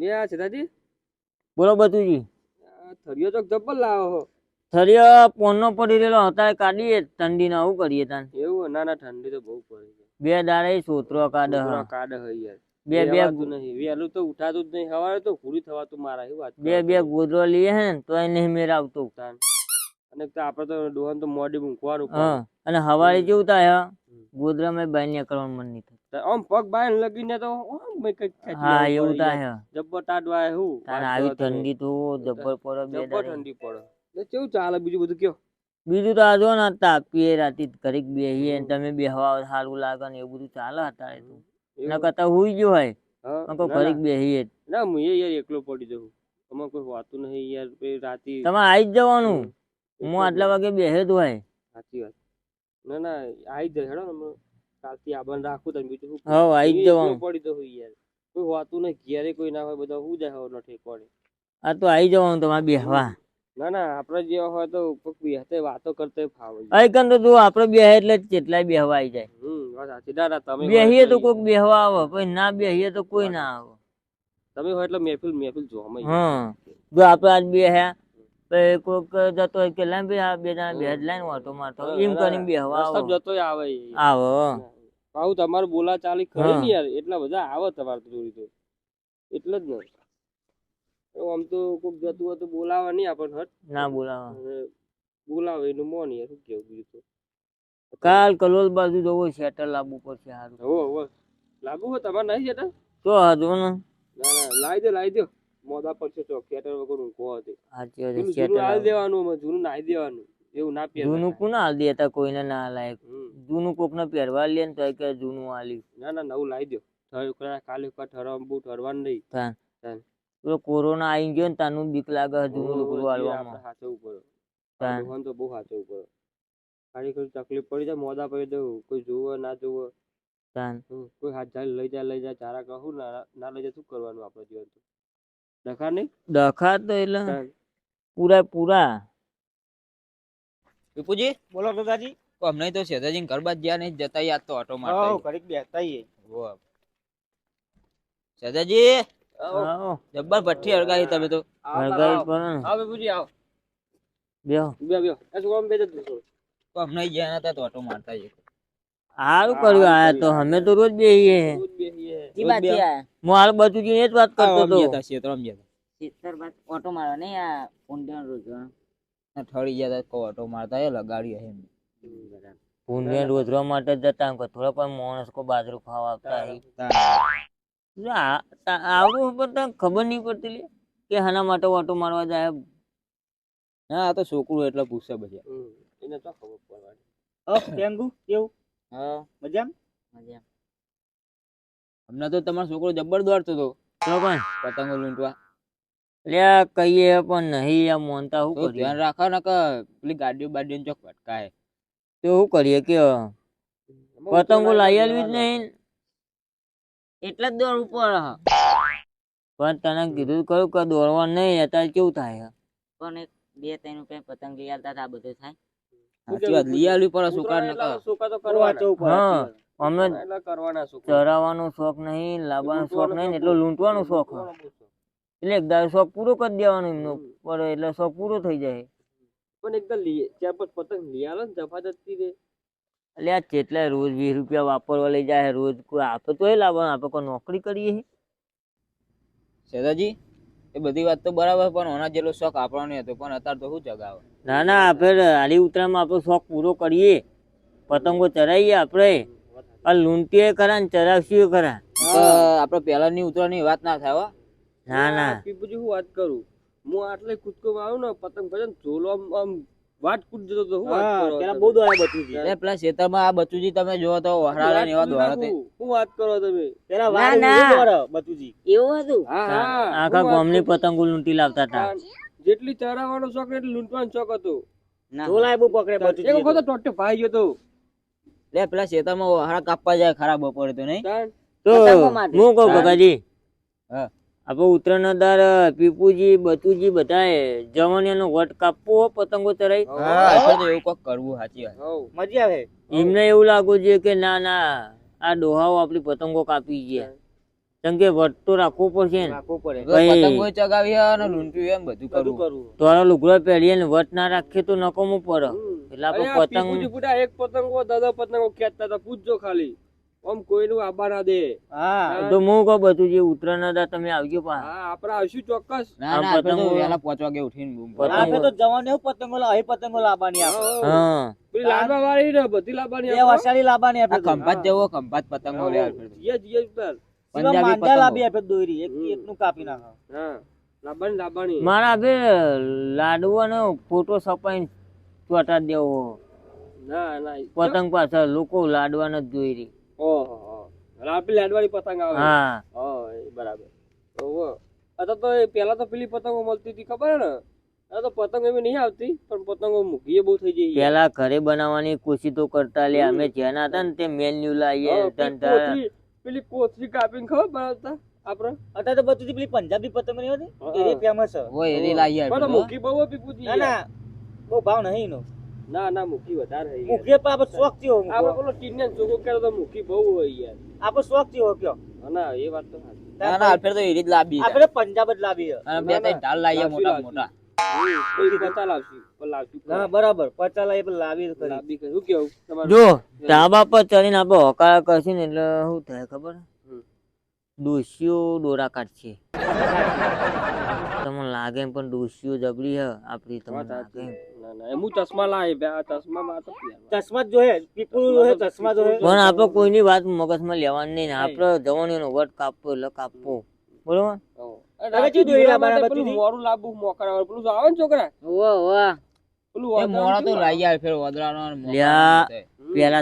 લે સીતાજી. બોલો બતુજી થરિયો તો જબ્બર લાવો હો. થરિયો પોનનો પડી રહેલો અત્યારે કાઢીએ ઠંડીને આવું કરીએ તાન. એવું ના ના ઠંડી તો બહુ પડી છે. બે દાડે સોતરો કાઢ કાઢે હે યાર. બે બે નહીં. વેલું તો ઉઠાતું જ નહીં. હવારે તો પૂરી થવાતું મારા એ વાત બે બે ગોદરો લઈએ હે ને તો એ નહીં મેર આવતો તાન. અને તો આપણે તો ડોહન તો મોડી મૂકવાનું અને હવારે જેવું થાય. ગોદરામાં બહાર નીકળવાનું મન નહીં. આમ પગ બાય લગીને તો મેં ખેંચી હા એવું તા હે. જબ્બર ટાઢવાય હું? તાન આવી ઠંડી તો જબ્બર પડે બે જબ્બર ઠંડી પડે. તો કેવું ચાલે બીજું બધું કયો? બીજું તો આ જો ને તાપીએ રાતી ઘડીક બેહીએ ને તમે બેહવા સારું લાગે ને એવું બધું ચાલે હતા તો. એના એવું? કરતા હુઈ ગયો હે હા, નકર ના, ઘડીક બેહીએ ના હું યાર એકલો પડી જઉં. અમાર કોઈ વાતું નહીં યાર રાતી. તમારે આવી જ જવાનું. હું આટલા વાગે બેહે તો હે સાચી વાત. ના ના આવી જાય હેડો ને કાલથી આબન રાખું તમે બીજું શું હા આવી જવાનું. પડી જઉં યાર. કોઈ વાતું નહીં ઘેરે કોઈ ના હોય બધા હું જાય હવે ઠેકવાડે આ તો આવી જવાનું તમારે બેહવા ના ના આપણે જેવા હોય તો કોક બેહતે વાતો કરતે ફાવે અહીં કન તો જો આપડે બેહે એટલે કેટલાય બેહવા આવી જાય. હમ વાત સાચી. ના તમે હોય બેહીએ તો કોઈક બેહવા આવે પછી ના બેહીએ તો કોઈ ના આવે. તમે હોય એટલે મહેફિલ મહેફિલ જોવામાં હા જો આપડે આજ બેહ્યા કોઈક જતો હોય કે ભાઈ આ બે જણા બે લાઈન વાંટો મારતો એમ કરીને બેહવા હવા આવે. જતોય આવે આવો આવે આવું તમારું બોલા ચાલી ખરી ને યાર એટલા બધા આવે તમારે તો જોડી તો. એટલે જ ને. આમ તો કોક જતું હોય તો બોલાવા નહીં આપણને હટ. ના બોલાવા. બોલાવે એનું મોન યાર શું કેવું બીજું તો? કાલ કલોલ બાજુ જવું શેટર લાવવું પડશે હારું. હો હો લાગુ હોય તમારે નહીં જતા તો હજુ ને. ના ના લાવી દો લાવી દો. મોદા પડશે ચોક થિયેટર વગર ઊંઘો હતી સાચી વાત શેટર હાલ દેવાનું અમે જૂનું નાઈ દેવાનું. એવું ના પહેરવા જૂનું કોના આલ દેતા કોઈને ના લાયક? જૂનું કોક ને પહેરવા લે ને તો કે જૂનું આલી. ના ના નવું લાવી દો. ઠર- કાલે ઉપર ઠરવાનું બહુ ઠરવાનું નહીં. તાન તાન. કોરોના આવી ગયો ને તાનું બીક લાગે જૂનું લુગડું આલવામાં સાચવવું પડે. તાન. દુકાન તો બહુ સાચવવું પડે. ખાલી કોઈ તકલીફ પડી જાય મોદા પડી દઉં કોઈ જોવે ના જોવે તાન કોઈ હાથ જાય લઈ જાય લઈ જાય ચારા કહું ના ના લઈ જાય શું કરવાનું આપણે જીવન તો? ડખા નહીં? ડખા તો એટલે પૂરા પૂરા. વિપુજી બોલો દાદાજી અમને તો શેતાજી ઘર બાદ જ્યાં નહીં જતા યાદ તો ઓટો મારતા હા. ઘડીક. શેતાજી આવો. આવો જબ્બર ભઠ્ઠી અળગાવી તમે તો અળગાવી પણ આવ ને આવો. બેહો બે બે એ છોકરાને બે જ દીધો. તો અમને જ્યાં હતા તો ઓટો મારતા આઈએ. હારું કર્યું આયા તો અમે તો રોજ બેહીએ રોજ બેસીએ. જી વાત છે હું હાલ બચુજી એ જ વાત કરતો હતો તા, ઓટો મારવા નહીં આ ઊંડિયાનો રોજ. ઠળી ગયા તા, કહો ઓટો મારતા એ લગાડી હે એમ. ભૂંડિયા રોજવા માટે જતા કે થોડા પણ માણસ કો બાજરો ખાવા આવતા હી. તાન. જો આ- પણ ખબર નહીં પડતી લે કે હાના માટે ઓટો મારવા જાય હા આ તો છોકરું એટલે પૂછે બધા એને તો ખબર પડવાની. અ, ટેંગુ કેવું હા મજામાં મજા હમણાં તો તમારો છોકરો જબ્બર દોડતો હતો તો પણ પતંગો લૂંટવા લે કહીએ પણ નહીં આ મોનતા શું કરીએ? ધ્યાન રાખો ને કે પેલી ગાડીઓ બાડીઓ ચોક ભટકાય. તો શું કરીએ કે? પતંગો લાવી આલવી જ નહીં. એટલે જ દોડવું ઉપર પણ તને કીધું કયું કે દોડવા નહીં અત્યારે કેવું થાય? પણ એક બે ત્રણ રૂપિયા પતંગ લઈ આવતા આ બધું થાય. સાચી વાત લઈ આવવી પડે છોકરા ને સુકા તો કરવા જવું પડે, હા. અમે એટલે કરવાના ચરાવવાનો શોખ નહીં લાવવાનો શોખ નહીં એટલો લૂંટવાનો શોખ. એટલે એક દાડો શોખ પૂરો કરી દેવાનો એમનો પડે એટલે શોખ પૂરો થઈ જાય. પણ એકદમ લીએ ત્યાં પર પતંગ લઈ આવે ને જફા જતી રે એટલે આ કેટલા રોજ વીસ રૂપિયા વાપરવા લઈ જાય રોજ કોઈ આપે તો એ લાવવાનું આપણે કોઈ નોકરી કરીએ. સેદાજી એ બધી વાત તો બરાબર પણ ઓના જેટલો શોખ આપણો હતો પણ અત્યારે તો શું જગાવે? ના ના આપણે આલી ઉતરામાં આપણો શોખ પૂરો કરીએ. પતંગો ચરાવીએ આપણે. આ લૂંટીએ ખરા ને ચરાવશીએ ખરા. તો આપણે પહેલાંની ની વાત ના થાય ના ના. પીપુજી હું વાત કરું? હું આટલે કૂદકો આવ્યો ને પતંગ ભજન ઝોલો આમ વાટ કૂદ જતો તો હું વાત કરો પેલા બહુ દોરા બચુજી. એટલે પેલા ખેતરમાં આ બચુજી તમે જોવો તો વહરાળે ને એવા દોરા તે હું વાત કરો તમે? પેલા વાર ના. બચુજી. એવું હતું? હા આખા ગામની પતંગો લૂંટી લાવતા હતા. જેટલી ચરાવવાનો શોખ ને એટલી લૂંટવાનો શોખ હતો. ના. ઝોલાએ બહુ પકડે એક બચુજી વખત તો. તો. ટોટે ભાઈ ગયો તો. લે પેલા ખેતરમાં વહરા કાપવા જાય ખરાબ બપોરે તો નહીં? તો હું કહું ભગાજી? હા. આપણે ઉત્તરાયણના દાર પીપુજી બતુજી બધાએ જવાનીનો વટ કાપવો પતંગો ચરાઈ. હા એટલે તો એવું કોક કરવું સાચી વાત. મજા આવે. એમને એવું લાગવું જોઈએ કે ના ના આ ડોહાઓ આપણી પતંગો કાપી ગયા. કેમ કે વટ તો રાખવો પડશે ને. પતંગો ચગાવી અને લૂંટ્યું એમ બધું બધું કરવું. કરવું. લુગડો પહેરીએ ને વટ ના રાખીએ તો નકોમું પડે. એટલે આપણે પતંગ એક પતંગો દાદા પતંગો ખેંચતા હતા પૂછજો ખાલી. આમ કોઈનું આબા ના દે. હા. તો હું કહું બધું જે ઉત્તરાયણ હતા તમે આવજો પા. હા આપણે આવશું ચોક્કસ. ના ના પતંગો- વહેલા પાંચ વાગે ઉઠીને બૂમ આપણે તો જવાનું એવું પતંગો લાવી પતંગો લાવવાની આપણે હા, પેલી લાડવા વાળી ને બધી લાવવાની એ આપણે. લાવવાની આપણે તો. જેવો જવો પતંગો લે આપણે જીએ જીએ ઉતાર. પંજાબી પતંગો. લાવી આપણે દોરી એક એક નું કાપી નાખો. હા લાવવાની લાવવાની મારા બે લાડવાનો ફોટો છપાઈને ચોટા દેવો. ના ના. પતંગ પાછળ લોકો લાડવાને જ જોઈ રહી ઓહો આ પેલી લાડવાળી પતંગ આવે. હા. બરાબર. ઓહો અત્યારે તો પેલા તો પેલી પતંગો મળતી હતી ખબર ને હવે તો પતંગ એવી નહીં આવતી પણ પતંગો મૂકીએ બહુ થઈ જઈ પેલા ઘરે બનાવવાની કોશિશ તો કરતા લે અમે જ્યાં હતા ને તે મેન્યુ લાવીએ પેલી કોથળી કાપીને ખબર બનાવતા આપડે? અત્યારે તો બધું પેલી પંજાબી પતંગ નહીં હતી એ ફેમસ છે. હોય એ લાવીએ પણ મૂકી બહુ પીપુજી ના ના. બહુ ભાવ નહીં એનો. ના ના મુખી વધારે છે મુખી પાપ શોખ થયો આપણે પેલો ટીનને જોગો કરે તો મુખી બહુ હોય યાર. આપણે શોખ થયો કયો? ના એ વાત તો સાચી. ના ના આપણે તો એરી જ લાવી આપણે પંજાબ જ લાવી અને બે ત્રણ ઢાલ લાવીએ મોટા મોટા. ડોશીઓ દોરા કાઢશે. તમને લાગે એમ પણ ડોસીઓ જબરી હે આપડી તમને લાગે ના ના હું ચશ્મા લાવી બે આ ચશ્મા માં તો. ચશ્મા જ જોઈએ પીપળું જોઈએ ચશ્મા જોઈએ. પણ આપણે કોઈની વાત મગજમાં લેવાની નહીં આપણે જવાનીનો વટ કાપવો એટલે કાપવો. બરોબર? હો. શું પેલું? મોરું પેલું આવે ને છોકરા? ઓવા પેલું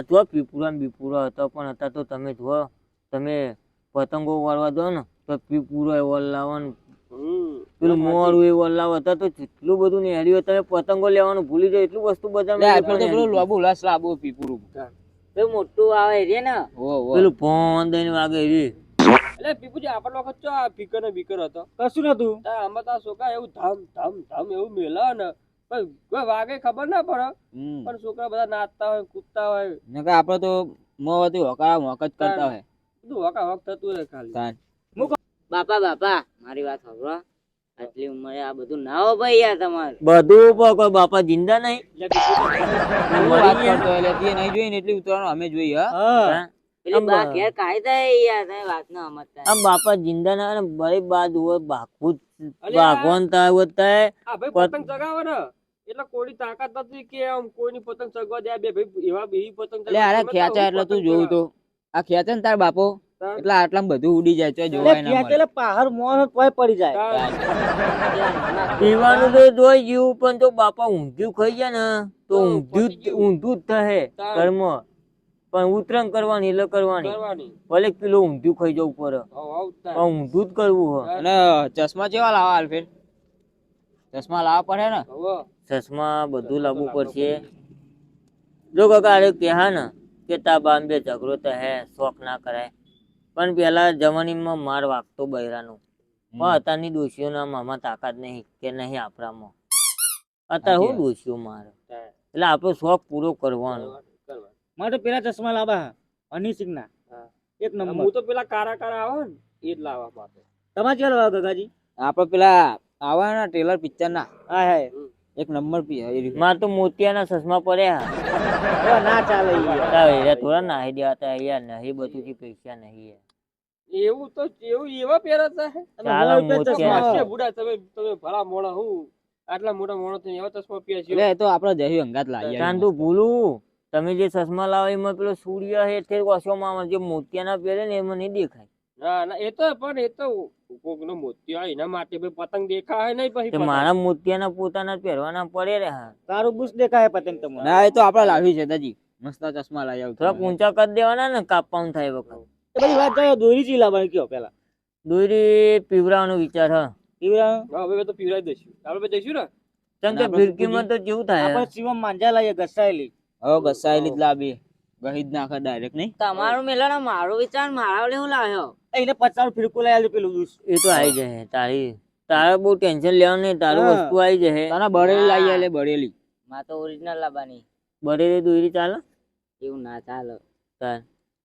તો પીપુરા બીપુરા હતો પણ અત્યારે તો તમે જો તમે પતંગો વાળવા દો ને તો પીપુરો એ ને હમ. પેલું મોરું એવું અલ્લાવ હતા તો જેટલું બધું નેહર્યું તમે પતંગો લેવાનું ભૂલી જાય એટલું વસ્તુ બધા લે પેલું લોબુ લસ પીપુરું તો મોટું આવે રે ને. હો હો. પેલું ફોન દઈને વાગે રે એટલે પીપુજી આપણ વખત ચો આ ફીકર ને બીકર હતો? કશું નતું. તાર આમાં તો છોકરા એવું ધામ ધામ ધામ એવું મેલા ને. કોઈ વાગે ખબર ના પડે. પણ છોકરા બધા નાચતા હોય કૂદતા હોય. નકર આપણે તો મોવાથી હોકા હોક જ કરતા હોય. બધું હોકા હોક થતું હોય ખાલી. બાપા બાપા મારી વાત સાંભળો. આટલી ઉંમરે આ બધું ના હો ભાઈ યાર તમારે. બધું પર કોઈ બાપા જિંદા નહીં. નહીં જોઈ ને એટલી ઉતરવાનું અમે જોઈ હા? હા. હા? પેલી બા બા- ઘેર કાઢી યાર તમે વાત ના સમજતા. આમ બાપા જિંદા ના અને બરી બાદ હોય બાકવું અલ્યા. થાય હોય થાય. આ ભાઈ પત- પતંગ ચગાવે ને. એટલે કોઈની તાકાત નથી કે આમ કોઈની પતંગ ચગવા દે. બે ભાઈ એવા બે પતંગ એટલે અરે ખેંચા એટલે તું જોયું તો. આ ખેંચે ને તાર બાપો. એટલે આટલા બધું ઉડી જાય છે જોવાય ના એટલે પહાડ મોણ તોય પડી જાય. પીવાનું તો જોઈ જેવું પણ તો બાપા ઊંધિયું ખાઈ જાય ને તો ઊંધિયું. ઊંધું જ થશે કર્મ પણ ઉતરણ કરવાની એટલે કરવાની. કરવાની. ભલે કિલો ઊંધિયું ખાઈ જવું પડે. પણ ઊંધું જ કરવું હોય અને ચશ્મા જેવા લાવવા આલફેર ચશ્મા લાવવા પડે ને? ચશ્મા બધું લાવવું પડશે. જો કાકા અરે કહે ને કે તા બાંબે ઝઘડો તો હે શોખ ના કરાય. પણ પેલા જવાનીમાં માર વાગતો બૈરાનો. પણ અત્યારની દોષીઓના મામા તાકાત નહીં કે નહીં આપણામાં. અત્યારે હું દોષીઓ મારે. એટલે આપણો શોખ પૂરો કરવાનો. મારે પેલા ચશ્મા લાવવા હનીસિંગ ના એક નંબર. હું તો પેલા કારા કારા આવે ને એ જ લાવવા માટે. તમારે ક્યાં લાવવા ગગાજી? આપડે પેલા આવા ના ટેલર પિક્ચર ના હા હા એક નંબર પી રહ્યું. તો મોતિયાના ચશ્મા પડ્યા ના ચાલે યાર. થોડા નાહી દેવા તા યાર નહીં બધું થી પૈસા નહીં. એવું તો એવું એવા પહેરાતા હે તમે ચાલો મોતિયા. બુડા તમે તમે ભલા મોણા હું આટલા મોટા મોણો થઈને એવા ચશ્મા પહેરે છે એ તો આપડે જહી અંગાત લાવી ચાંદુ ભૂલું તમે જે ચશ્મા લાવો એમાં પેલો સૂર્ય હે તે ઓછોમાં આવે જે મોતિયાના પહેરે ને એમાં નહીં દેખાય ના ના એ તો પણ એ તો કોક નો મોતિયો એના માટે ભાઈ પતંગ દેખાય નહીં પછી તે. મારા મોતિયાના પોતાના જ પહેરવાના પડે રે હા. તારું બુશ દેખાય પતંગ તમને ના એ તો આપડે લાવી છે દાજી મસ્ત ચશ્મા લાવી આવું થોડા ઊંચા કરી દેવાના ને કાપવાનું થાય વખત. એ બધી વાત જાય દોરી ચી લાવવાની કયો પેલા. દોરી પીવરાવાનો વિચાર હા. પીવરા હવે તો પીવરાઈ દઈશું આપણે જઈશું ને? કેમ કે આપણે ફિરકીમાં તો જેવું થાય આપણે શિવમ માંજા લાવીએ ઘસાયેલી. હવે ઘસાયેલી જ લાવી. ગહી જ નાખે ડાયરેક્ટ નહીં? તમારું મેલા ને મારો વિચાર મારા લેવું હું લાવ્યો? એને પચાસ ફિરકું લઈ આવ્યું પેલું એ તો આવી જાય તારી તારે બહુ ટેન્શન લેવાનું નહીં તારું વસ્તુ આવી જાય તારા બળેલી લાવી એટલે બળેલી. માં તો ઓરિજિનલ લાવવાની. બળેલી દોરી ચાલે? એવું ના ચાલે. તાર.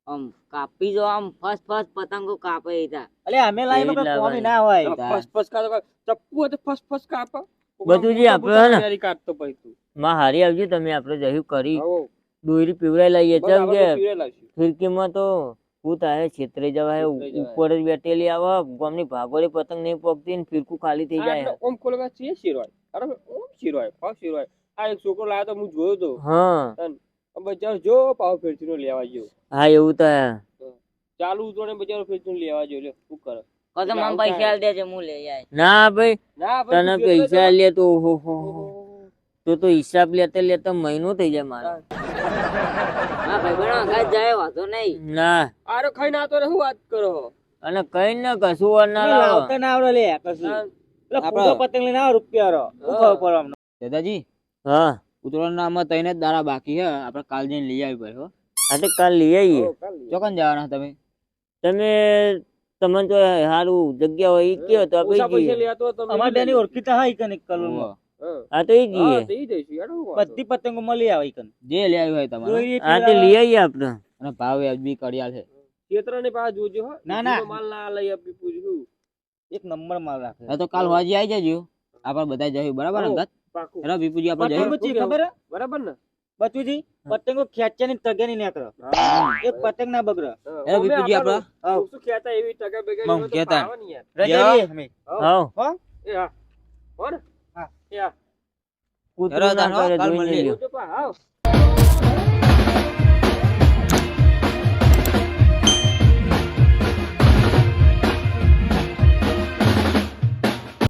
આમ કાપી જો આમ ફર્સ્ટ ફર્સ્ટ પતંગો કાપે તા. અલે અમે લાવી એ જ કોમી ના હોય. ફસ ફસ કાઢો. ચપ્પુ હોય તો ફસ ફસ કાપો. બધું જે આપણે હે ને. તારી કાટતો પછી તું. માં હારી આવજો તમે આપણે જહ્યું કરી. દોરી પીવડાઈ લઈએ ચાલ ચમ કે ફિરકીમાં તો હું થાય? છેતરે જવાય છેતરાઈ જવાય. ઉપર જ બેઠેલી આવે. ગામની ભાગોળી પતંગ નહીં પકતી ને ફિરકું ખાલી થઈ આ જાય. આપણે ઓમ ખોલવા છીએ શિરવાય. બરાબર ઓમ શિરવાય પાવ શિરવાય. આ એક છોકરો લાવ્યો તો હું જોયો તો. હા. બચારો જો પાવ ફેરચીનો લેવા ગયો. હા એવું તો હે. ચાલુ ઉતરો બચારો ફેરચીનો લેવા ગયો. લે શું કરે? કહો તો મને પૈસા આલ દેજે હું લઈ આય ના ભાઈ. ના ભાઈ, તને તું ફેરતો પૈસા જા. લે તો ઓહો હો હો. ઓહો. તો તો હિસાબ લેતા લેતા મહિનો થઈ જાય મારો. હા ભાઈ બનો આગળ જાય વાંધો નહીં. ના. આરો ખાઈને આતો રે શું વાત કરો? અને કઈ ના કશું વાર ના લાવો લાવતા ના આવડે લે કશું. એટલે ફૂટો પતંગ લઈને આવો રૂપિયા રો શું ખબર દાદાજી? હા. તઈને જ દાડા બાકી હે આપણે કાલ જઈને લઈ આવી પડે હો. આ કાલ લઈ આવીએ. હો, ચોકન જવાના તમે? તમે તમને તો સારું જગ્યા હોય એ કયો તો આપણે અમારે બેની. ઓળખીતા હોય કને કલોલમાં. હોવે. હા. હા તો ઈ જઈએ હા, તો ઈ જઈશું યાર, શું વાંધો? બધી પતંગો મળી આવે કને જે લઈ આવ્યું હોય તમારે હા તો લઈ આવીએ આપણે અને ભાવ વ્યાજબી કડિયાલ છે ખેતરાની પાસે જોજો હો. ના, ના. માલ ના લઈ આપી પૂછ્યું. એક નંબર માલ રાખે હવે તો કાલ હોજી આવી જજો આપણે બધા જશું બરાબર અંગત પાકું. બીપુજી આપણે પતંગો ખબર બરાબર ને બચુજી પતંગો ખેંચ્યાની તગેની નીકળે હા. એક પતંગ ના બગડે. હેલો બીપુજી આપણે શું એવી ને. રજા લઈએ અમે હા હા. ને? હા. હા. કૂતરું ના કરે કાલ જોઈને